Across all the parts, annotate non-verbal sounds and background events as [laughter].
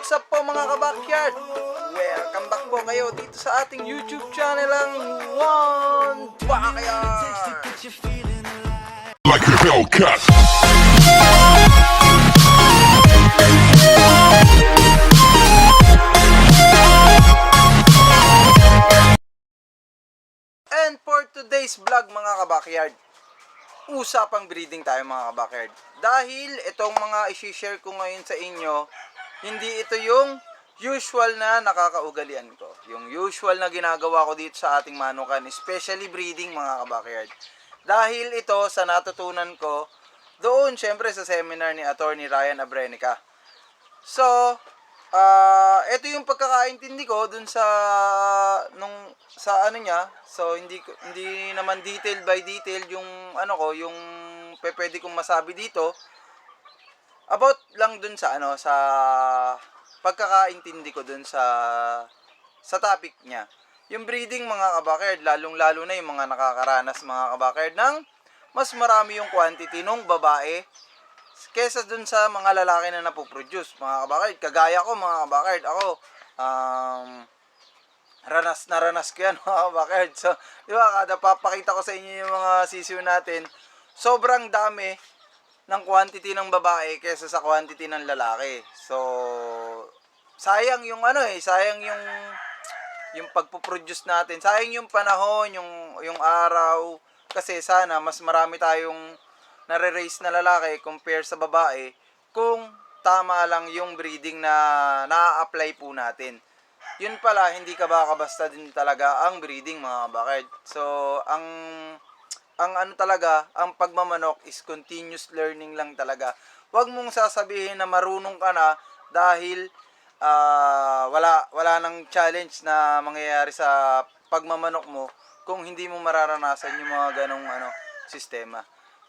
what's up po mga kabakyard? Welcome back po kayo dito sa ating YouTube channel ang One Backyard! like a Hellcat. And for today's vlog mga kabakyard, usapang breeding tayo mga kabakyard. Dahil itong mga isi-share ko ngayon sa inyo, hindi ito yung usual na nakakaugalian ko. Yung usual na ginagawa ko dito sa ating manukan, especially breeding mga kabakyard. Dahil ito sa natutunan ko doon syempre sa seminar ni Attorney Ryan Abrenica. So, ah ito yung pagkakaintindi ko dun sa nung sa ano niya. So hindi hindi naman detail by detail yung ano ko, yung pwede kong masabi dito. About lang dun sa ano sa pagkakaintindi ko dun sa sa topic niya. Yung breeding mga kabakerd, lalong-lalo na yung mga nakakaranas mga kabakerd ng mas marami yung quantity nung babae kesa dun sa mga lalaki na napoproduce, mga kabakard. Kagaya ko, mga kabakard, ako, um, ranas na ranas ko yan, [laughs] mga kabakard. So, di ba, kada papakita ko sa inyo yung mga sisiyo natin, sobrang dami ng quantity ng babae kesa sa quantity ng lalaki. So, sayang yung ano eh, sayang yung yung pagpo-produce natin. Sayang yung panahon, yung yung araw kasi sana mas marami tayong nare-raise na lalaki compare sa babae kung tama lang yung breeding na na-apply po natin. Yun pala, hindi ka baka basta din talaga ang breeding mga bakard. So, ang ang ano talaga, ang pagmamanok is continuous learning lang talaga. Huwag mong sasabihin na marunong ka na dahil ah, wala wala nang challenge na mangyayari sa pagmamanok mo kung hindi mo mararanasan yung mga ganong ano sistema.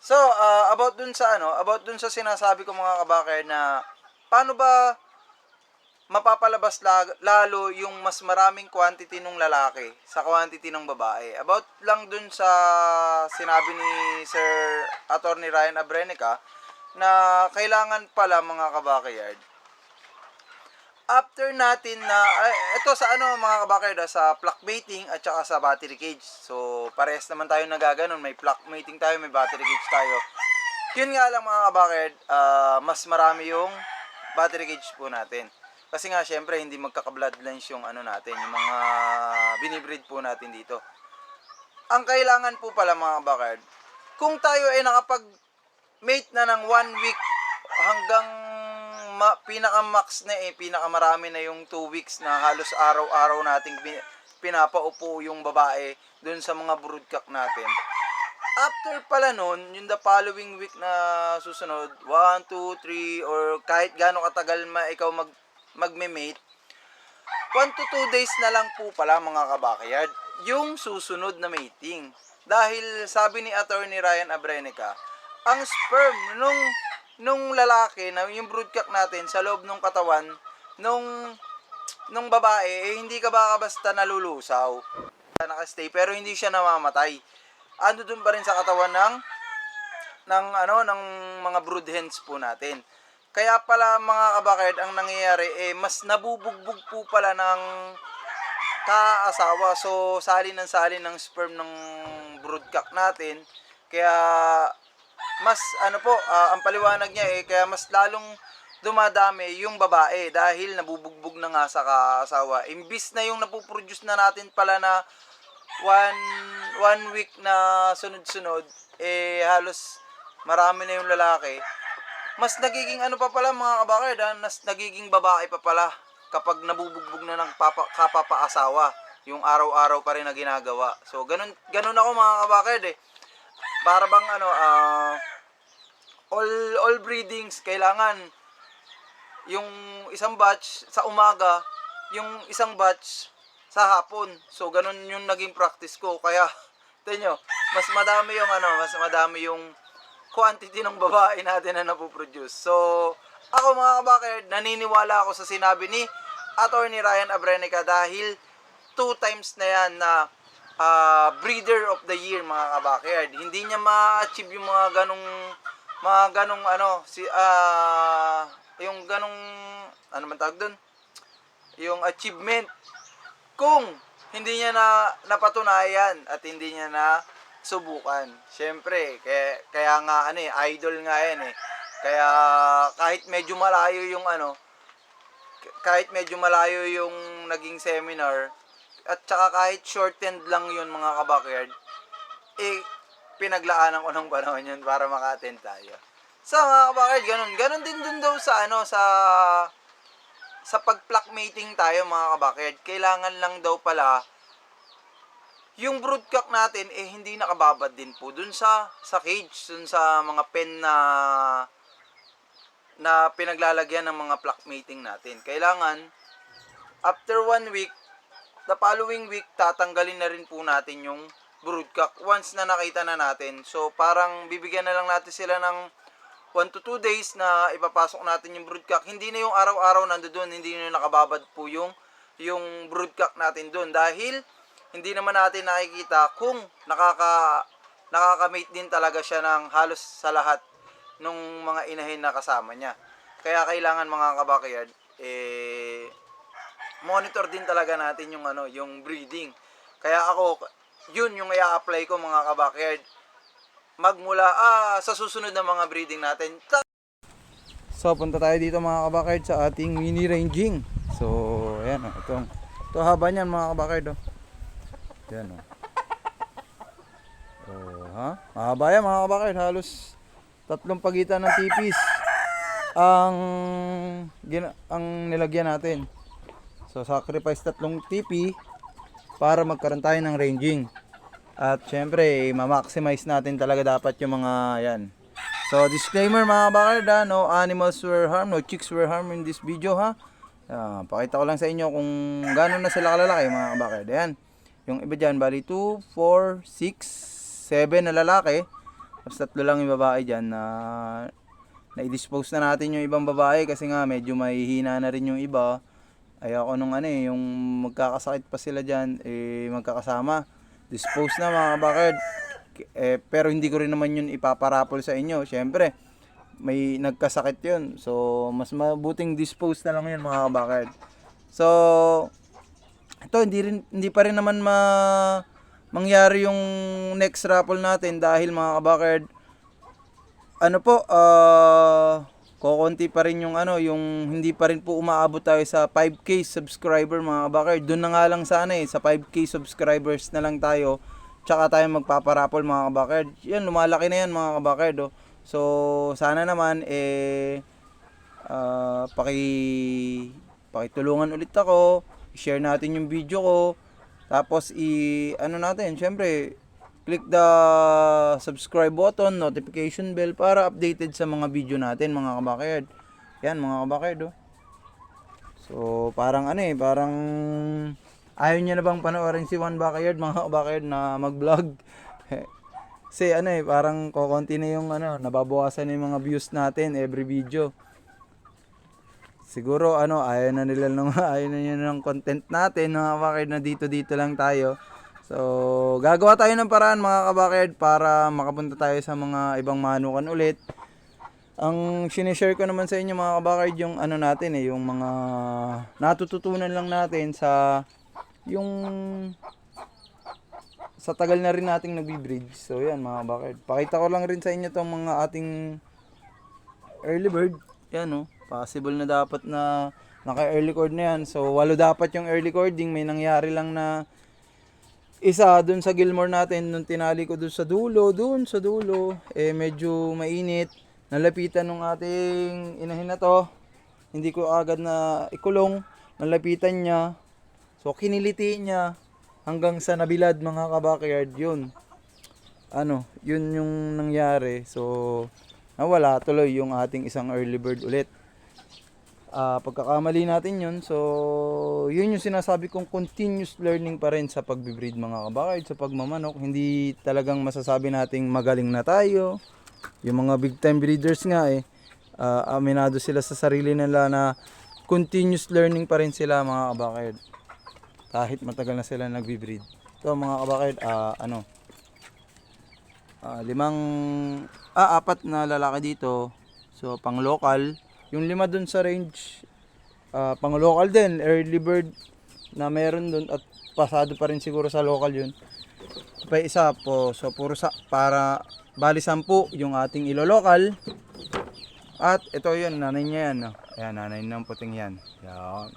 So, ah, about dun sa ano, about dun sa sinasabi ko mga kabakar na paano ba mapapalabas la- lalo yung mas maraming quantity ng lalaki sa quantity ng babae. About lang dun sa sinabi ni Sir Attorney Ryan Abrenica na kailangan pala mga kabakayard after natin na ito sa ano mga kabakard ah, sa pluck mating at saka sa battery cage. So parehas naman tayo nagaganon, may pluck mating tayo, may battery cage tayo. Yun nga lang mga kabakard, ah, mas marami yung battery cage po natin. Kasi nga syempre hindi magkaka-bloodlines yung ano natin, yung mga binibreed po natin dito. Ang kailangan po pala mga kabakard, kung tayo ay nakapag mate na ng one week hanggang ma, pinaka-max na eh, pinakamarami na yung 2 weeks na halos araw-araw nating pin- pinapaupo yung babae dun sa mga broodcock natin. After pala nun, yung the following week na susunod, 1, 2, 3, or kahit gaano katagal ma ikaw mag, magme-mate, 1 to 2 days na lang po pala mga kabakayard, yung susunod na mating. Dahil sabi ni Attorney Ryan Abrenica, ang sperm nung nung lalaki na yung broodcock natin sa loob ng katawan nung nung babae eh, hindi ka baka basta nalulusaw? Nakastay pero hindi siya namamatay. Ano dun pa rin sa katawan ng ng ano ng mga brood hens po natin kaya pala mga kabakard ang nangyayari eh mas nabubugbog po pala ng kaasawa. So salin ng salin ng sperm ng broodcock natin. Kaya mas ano po ah, ang paliwanag niya eh kaya mas lalong dumadami yung babae dahil nabubugbog na nga sa kaasawa. Imbis na yung napuproduce na natin pala na one one week na sunod-sunod eh halos marami na yung lalaki mas nagiging ano pa pala mga kabakard ha? mas nagiging babae pa pala kapag nabubugbog na ng papa, kapapaasawa yung araw-araw pa rin na ginagawa. So ganun ganun ako mga kabakard eh. Para bang ano ah all all breedings kailangan yung isang batch sa umaga yung isang batch sa hapon. So ganun yung naging practice ko. Kaya [laughs] tingnan mas madami yung ano mas madami yung quantity ng babae natin na napoproduce so ako mga kabakerd naniniwala ako sa sinabi ni Attorney Ryan Abrenica dahil two times na yan na ah, breeder of the year mga kabakerd. Hindi niya ma-achieve yung mga ganong mga ganong ano si ah yung ganong, ano man tawag doon? Yung achievement. Kung hindi niya na napatunayan at hindi niya na subukan. Siyempre, kaya, kaya nga ano eh, idol nga yan eh. Kaya kahit medyo malayo yung ano, kahit medyo malayo yung naging seminar, at saka kahit shortened lang yun mga kabakyard, eh, pinaglaanan ko ng panahon yun para maka-attend tayo. So mga kabakyard, ganun. Ganun din dun daw sa ano, sa sa pag-plaque mating tayo mga kabakyard. Kailangan lang daw pala yung broodcock natin eh hindi nakababad din po dun sa sa cage, dun sa mga pen na na pinaglalagyan ng mga plaque mating natin. Kailangan after one week, the following week tatanggalin na rin po natin yung broodcock once na nakita na natin. So parang bibigyan na lang natin sila ng 1 to 2 days na ipapasok natin yung broodcock. Hindi na yung araw-araw nandoon, hindi na nakababad po yung yung broodcock natin doon dahil hindi naman natin nakikita kung nakaka nakakamate din talaga siya ng halos sa lahat nung mga inahin na kasama niya. Kaya kailangan mga kabakyard eh monitor din talaga natin yung ano, yung breeding. Kaya ako yun yung i-apply ko mga kabakyard magmula ah, sa susunod na mga breeding natin. So, punta tayo dito mga kabakard sa ating mini ranging. So, ayan itong ito haba niyan mga kabakard oh. Ayan oh. Oh, ha? Mahaba yan mga kabakard, halos tatlong pagitan ng tipis ang gina, ang nilagyan natin. So, sacrifice tatlong tipi para magkaroon tayo ng ranging. At syempre, ma-maximize natin talaga dapat yung mga yan. So, disclaimer mga bakard ha, no animals were harmed, no chicks were harmed in this video ha. Ah, pakita ko lang sa inyo kung gano'n na sila kalalaki mga bakard. Ayan. Yung iba dyan, bali 2, 4, 6, 7 na lalaki. Tapos tatlo lang yung babae dyan na na-dispose na natin yung ibang babae kasi nga medyo mahihina na rin yung iba. Ayoko nung ano eh, yung magkakasakit pa sila dyan, eh magkakasama. Dispose na mga bakard. Eh, pero hindi ko rin naman yun ipaparapol sa inyo. Siyempre, may nagkasakit yun. So, mas mabuting dispose na lang yun mga bakard. So, ito hindi rin hindi pa rin naman ma mangyari yung next raffle natin dahil mga kabakard ano po ah kokonti pa rin yung ano yung hindi pa rin po umaabot tayo sa 5k subscriber mga kabakard doon na nga lang sana eh sa 5k subscribers na lang tayo tsaka tayo magpaparapol mga kabakard yan lumalaki na yan mga kabakard oh. so sana naman eh ah paki pakitulungan ulit ako i-share natin yung video ko. Tapos i ano natin syempre click the subscribe button notification bell para updated sa mga video natin mga kabakerd yan mga kabakerd oh. so parang ano eh parang ayaw niya na bang panoorin si Juan Backyard mga kabakerd na mag vlog [laughs] kasi ano eh parang kokonti na yung ano nababawasan na yung mga views natin every video siguro ano ayaw na nila ng [laughs] ayaw na nila ng content natin mga kabakerd na dito dito lang tayo. So gagawa tayo ng paraan mga kabakerd para makapunta tayo sa mga ibang manukan ulit. Ang sinishare ko naman sa inyo mga kabakerd yung ano natin eh yung mga natututunan lang natin sa yung sa tagal na rin nating nagbi-breed so yan mga kabakerd pakita ko lang rin sa inyo tong mga ating early bird. Yan oh possible na dapat na naka early cord na yan. So walo dapat yung early cording may nangyari lang na isa dun sa Gilmore natin nung tinali ko dun sa dulo dun sa dulo eh medyo mainit. Nalapitan nung ating inahin na to. Hindi ko agad na ikulong. Nalapitan niya. So kiniliti niya hanggang sa nabilad mga kabakyard. Yun. Ano yun yung nangyari. So nawala tuloy yung ating isang early bird ulit Ah, pagkakamali natin yun. So, yun yung sinasabi kong continuous learning pa rin sa pagbe-breed mga kabakard, sa pagmamanok. Hindi talagang masasabi nating magaling na tayo. Yung mga big time breeders nga eh, ah, aminado sila sa sarili nila na continuous learning pa rin sila mga kabakard. Kahit matagal na sila nagbe-breed. So mga kabakard, ah, ano, ah, limang, ah, apat na lalaki dito. So, pang local, Yung lima dun sa range, ah, pang local din, early bird na meron dun at pasado pa rin siguro sa local yun. Pa isa po, so puro sa, para bali sampu yung ating ilo-local. At ito yun, nanay niya yan. No? Ayan, nanay ng puting yan. Yan.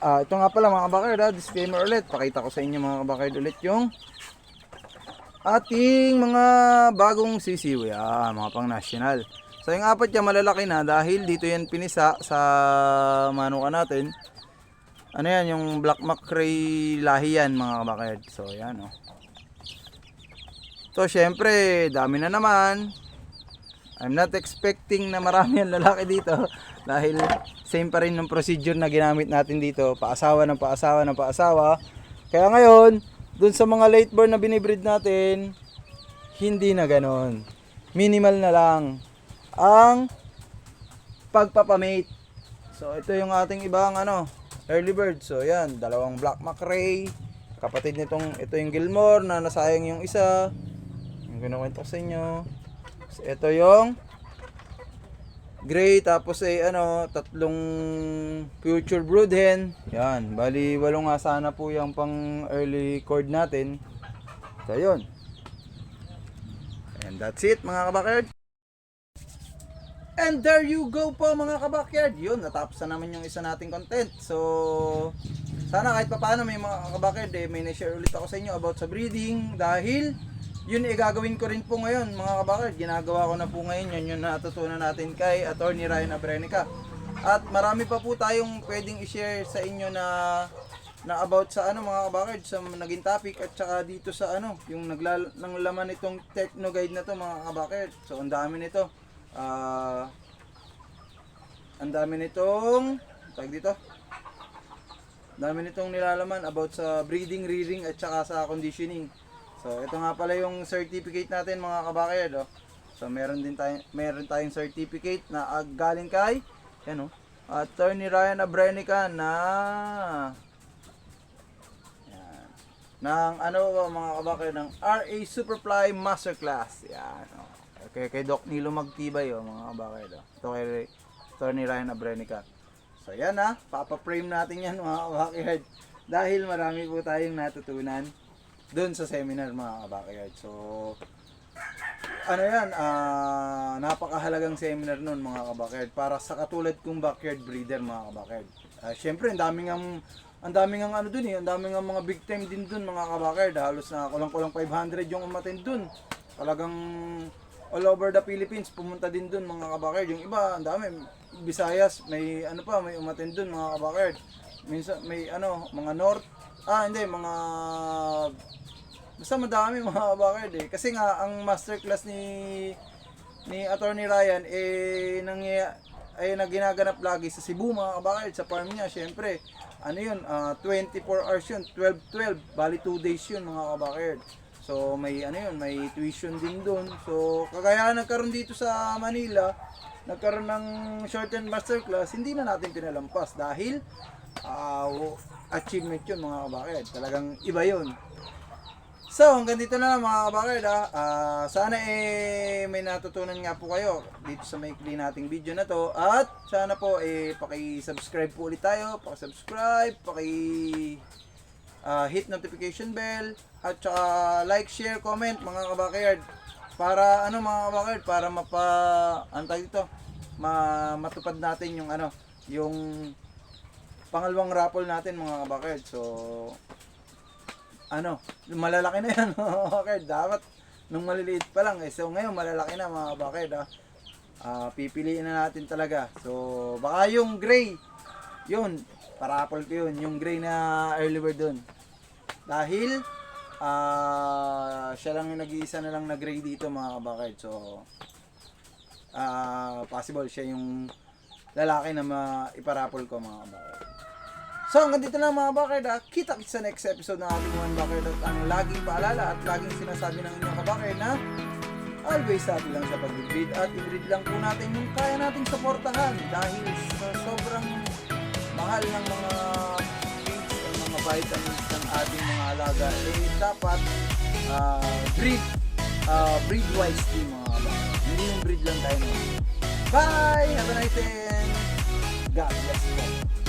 Ah, ito nga pala mga kabakard, ah, disclaimer ulit. Pakita ko sa inyo mga kabakard ulit yung ating mga bagong sisiw. Yan, mga pang national. So yung apat yan malalaki na dahil dito yan pinisa sa manuka natin. Ano yan, yung black macrae lahi yan mga kabakard. So yan oh. So syempre, dami na naman. I'm not expecting na marami ang lalaki dito [laughs] dahil same pa rin ng procedure na ginamit natin dito. Paasawa ng paasawa ng paasawa. Kaya ngayon, dun sa mga late born na binibreed natin, hindi na ganon. Minimal na lang ang pagpapamate. So ito yung ating ibang ano, early bird. So yan, dalawang black macrae. Kapatid nitong ito yung Gilmore na nasayang yung isa. Yung kinukwento sa inyo. So, ito yung gray tapos ay ano tatlong future brood hen. Yan, bali walo nga sana po yung pang early cord natin. So yun. And that's it mga kabakerd. And there you go po mga kabakyard. Yun, natapos na naman yung isa nating content. So, sana kahit papaano may mga kabakyard eh, may na-share ulit ako sa inyo about sa breeding dahil yun eh ko rin po ngayon mga kabakyard. Ginagawa ko na po ngayon yun yung natutunan natin kay Attorney Ryan Abrenica. At marami pa po tayong pwedeng i-share sa inyo na na about sa ano mga kabakyard sa naging topic at saka dito sa ano yung naglal ng laman nitong techno guide na to mga kabakyard. So ang dami nito. Ah ang dami nitong tag dito. Dami nitong nilalaman about sa breeding, rearing at saka sa conditioning. So ito nga pala yung certificate natin mga kabakyard oh. So meron din tayo meron tayong certificate na ah, galing kay ano Attorney Ryan Abrenica na yan. ng ano mga kabakyard ng RA Superfly Masterclass. Yan. Oh. Okay, kay Doc Nilo Magtibay oh, mga kabakyard. Oh. Ito kay Attorney Ryan Abrenica. So yan ha, papa-frame natin yan mga kabakyard. Dahil marami po tayong natutunan doon sa seminar mga kabakyard. So, ano yan, ah, napakahalagang seminar noon mga kabakyard para sa katulad kong backyard breeder mga kabakyard. Ah, Siyempre, ang daming ang ang daming ang ano dun eh, ang daming ang mga big time din dun mga kabakyard. Halos na kulang-kulang 500 yung umattend dun. Talagang all over the Philippines pumunta din dun mga kabakyard. Yung iba, ang dami. Visayas, may ano pa, may umattend dun mga kabakyard. Minsan may ano, mga north, ah hindi, mga Basta madami [laughs] mga bakard eh. Kasi nga ang masterclass ni ni Attorney Ryan eh nangyaya ay naginaganap lagi sa Cebu mga kabakard sa farm niya syempre ano yun ah, 24 hours yun 12-12 bali 2 days yun mga kabakard so may ano yun may tuition din doon so kagaya nagkaroon dito sa Manila nagkaroon ng shortened masterclass hindi na natin pinalampas dahil ah, achievement yun mga kabakard talagang iba yun So, hanggang dito na lang mga kabakard ha. Ah, sana eh may natutunan nga po kayo dito sa maikli nating video na to. At sana po eh paki-subscribe po ulit tayo. Paki-subscribe, paki ah, hit notification bell at saka like, share, comment mga kabakard. Para ano mga kabakard, para mapa tawag dito? Ma matupad natin yung ano, yung pangalawang raffle natin mga kabakard. So, ano, malalaki na yan [laughs] mga kabakard. Dapat nung maliliit pa lang eh. So ngayon malalaki na mga kabakard ha. Ah, pipiliin na natin talaga. So baka yung gray, yun, parapol ko yun, yung gray na early bird dun. Dahil ah siya lang yung nag-iisa na lang na gray dito mga kabakard. So ah possible siya yung lalaki na maiparapol ko mga kabakard. So hanggang dito lang mga bakard ha. Kita kita sa next episode ng ating One Bakard at ang laging paalala at laging sinasabi ng inyong kabakard na always happy lang sa pag-breed at i-breed lang po natin yung kaya nating suportahan dahil sa sobrang mahal ng mga feeds o mga vitamins ng ating mga alaga, eh dapat uh, breed, uh, breed wise din mga alaga. Hindi yung breed lang tayo. Bye! Have a nice day! God bless you.